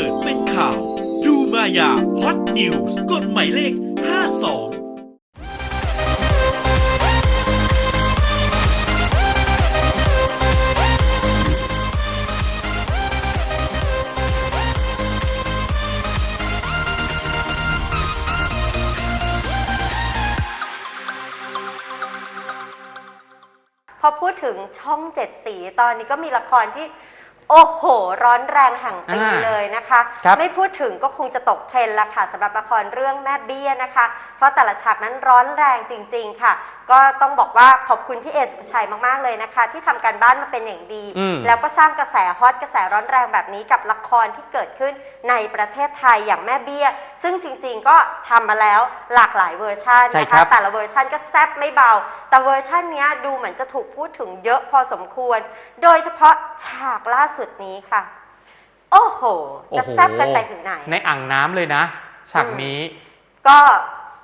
เกิดเป็นข่าว ดูมายาฮอตนิวส์กฎหมายเลข 52พอพูดถึงช่องเจ็ดสี ตอนนี้ก็มีละครที่ โอ้โห ร้อนแรงแห่งปีอ่าเลยนะคะ ครับไม่พูดถึงก็คงจะตกเทรนด์ละค่ะสำหรับละครเรื่องแม่เบี้ยนะคะ เพราะแต่ละฉากนั้นร้อนแรงจริง ๆ ค่ะ ก็ต้องบอกว่าขอบคุณพี่เอสุภชัยมากๆเลยนะคะ ที่ทำการบ้านมาเป็นอย่างดี อืม แล้วก็สร้างกระแสฮอตกระแสร้อนแรงแบบนี้กับละครที่เกิดขึ้นในประเทศไทยอย่างแม่เบี้ย ซึ่งจริงๆก็ทำมาแล้วหลากหลายเวอร์ชันใช่นะครัคะ บ แต่ละเวอร์ชันก็แซ่บไม่เบา แต่เวอร์ชันเนี้ยดูเหมือนจะถูกพูดถึงเยอะพอสมควร โดยเฉพาะฉากล่าสุดนี้ค่ะ โอ้โห จะแซ่บกันไปถึงไหน ในอ่างน้ำเลยนะ ฉากนี้ ก็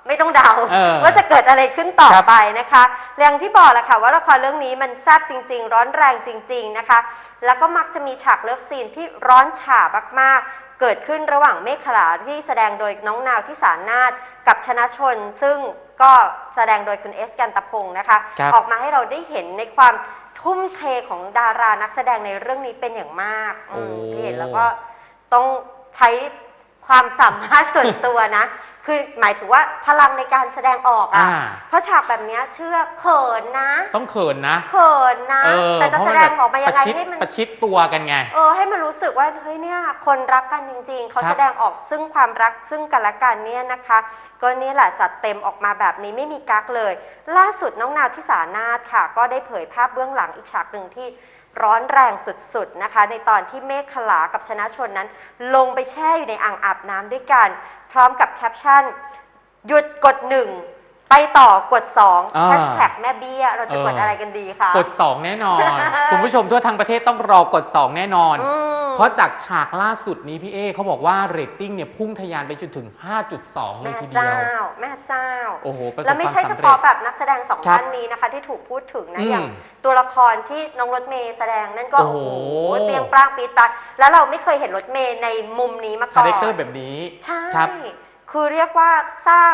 ไม่ต้องเดาเออว่าจะเกิดอะไรขึ้นต่อครับไปนะคะอย่างที่บอกแหละค่ะ ว่าละครเรื่องนี้มันแซ่บจริง ๆ ร้อนแรงจริง ๆนะคะ แล้วก็มักจะมีฉากเลิฟซีนที่ร้อนฉามากๆ เกิดขึ้นระหว่างเมฆขลาที่แสดงโดยน้องนาวที่สารนาฏกับชนะชน ซึ่งก็แสดงโดยคุณเอสกันตะพงศ์นะคะ ครับ ออกมาให้เราได้เห็นในความ ทุ่มเทของดารานักแสดงในเรื่องนี้เป็นอย่างมากอืมโอ้ ที่เห็นแล้วก็ต้องใช้ความสามารถส่วนตัวนะ คือหมายถึงว่าพลังในการแสดงออกอะอ่า เพราะฉากแบบเนี้ยเชื่อเขินนะ ต้องเขินนะเขินนะ เออแต่จะเพแสราะดมันงแบบออกมายังไงประชิดให้มัน ประชิดตัวกันไง เออให้มันรู้สึกว่าเฮ้ยเนี่ยคนรักกันจริง ๆ เขาครับแสดงออกซึ่งความรักซึ่งกันและกันเนี่ยนะคะ ก็นี่แหละจัดเต็มออกมาแบบนี้ไม่มีกักเลย ล่าสุดน้องนาวที่สานาถค่ะ ก็ได้เผยภาพเบื้องหลังอีกฉากหนึ่งที่ร้อนแรงสุดๆนะคะ ในตอนที่เมฆขลากับชนะชนนั้น ลงไปแช่อยู่ในอ่างอาบน้ำด้วยกัน พร้อมกับแคปชั่นหยุดกดหนึ่งไปต่อกดสองอ่า แฮชแท็กแม่เบี้ย เราจะกดเออออะไรกันดีคะ กด 2 แน่นอน คุณผู้ชมทั่วทั้งประเทศต้องรอกด 2 แน่นอน อืม เพราะจากฉากล่าสุดนี้พี่เอเขาบอกว่าเรตติ้งเนี่ยพุ่งทะยานไปจนถึง 5.2 เลยแม่ทีเดีเจ้ายวแม่เจ้า โอ้โห ประสบแล้วไม่ความใช่เฉสำเร็พาะจ แบบนักแสดงสองครับท่านนี้นะคะ ที่ถูกพูดถึงนะอืมอย่างตัวละครที่น้องรถเมย์แสดงนั่นก็โอ้โอ้โห โหเปรียงปร้างปี๊ดปาดแล้วเราไม่เคยเห็นรถเมย์ในมุมนี้มาก่คาอนแรคเตอร์แบบนี้ ใช่ครับ คือเรียกว่าสร้าง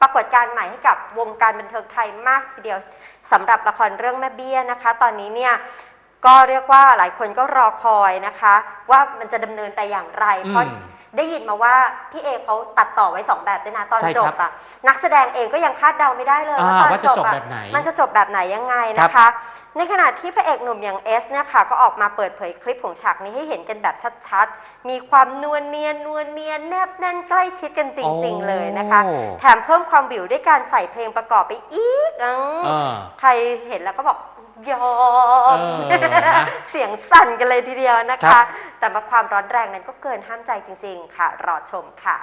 ปรากฏการณ์ใหม่ให้กับวงการบันเทิงไทยมากทีเดียวสำหรับละครเรื่องแม่เบี้ยนะคะ ตอนนี้เนี่ยก็เรียกว่าหลายคนก็รอคอยนะคะ ว่ามันจะดำเนินแต่อย่างไร เพราะอืม ได้ยินมาว่าพี่เอเขาตัดต่อไว้สองแบบด้วยนะตอนใช่จครับบอะนักแสดงเองก็ยังคาดเดาไม่ได้เลยอ่าว่าตอนว่าจะจบจบอะแบบไหนมันจะจบแบบไหนยังไงนะคะในขณะที่พระเอกหนุ่มอย่างเอสเนี่ยค่ะก็ออกมาเปิดเผยคลิปของฉากนี้ให้เห็นกันแบบชัดๆ มีความนวลเนียนนวลเนียนแนบแน่นใกล้ชิดกันจริง ๆ เลยนะคะ โอ้แถมเพิ่มความวิวด้วยการใส่เพลงประกอบไปอีกอืมเออ ใครเห็นแล้วก็บอก ยอมเสียงสั่นกันเลยทีเดียวนะคะแต่มาความร้อนแรงนั้นก็เกินห้ามใจจริง ๆ ค่ะ รอชมค่ะ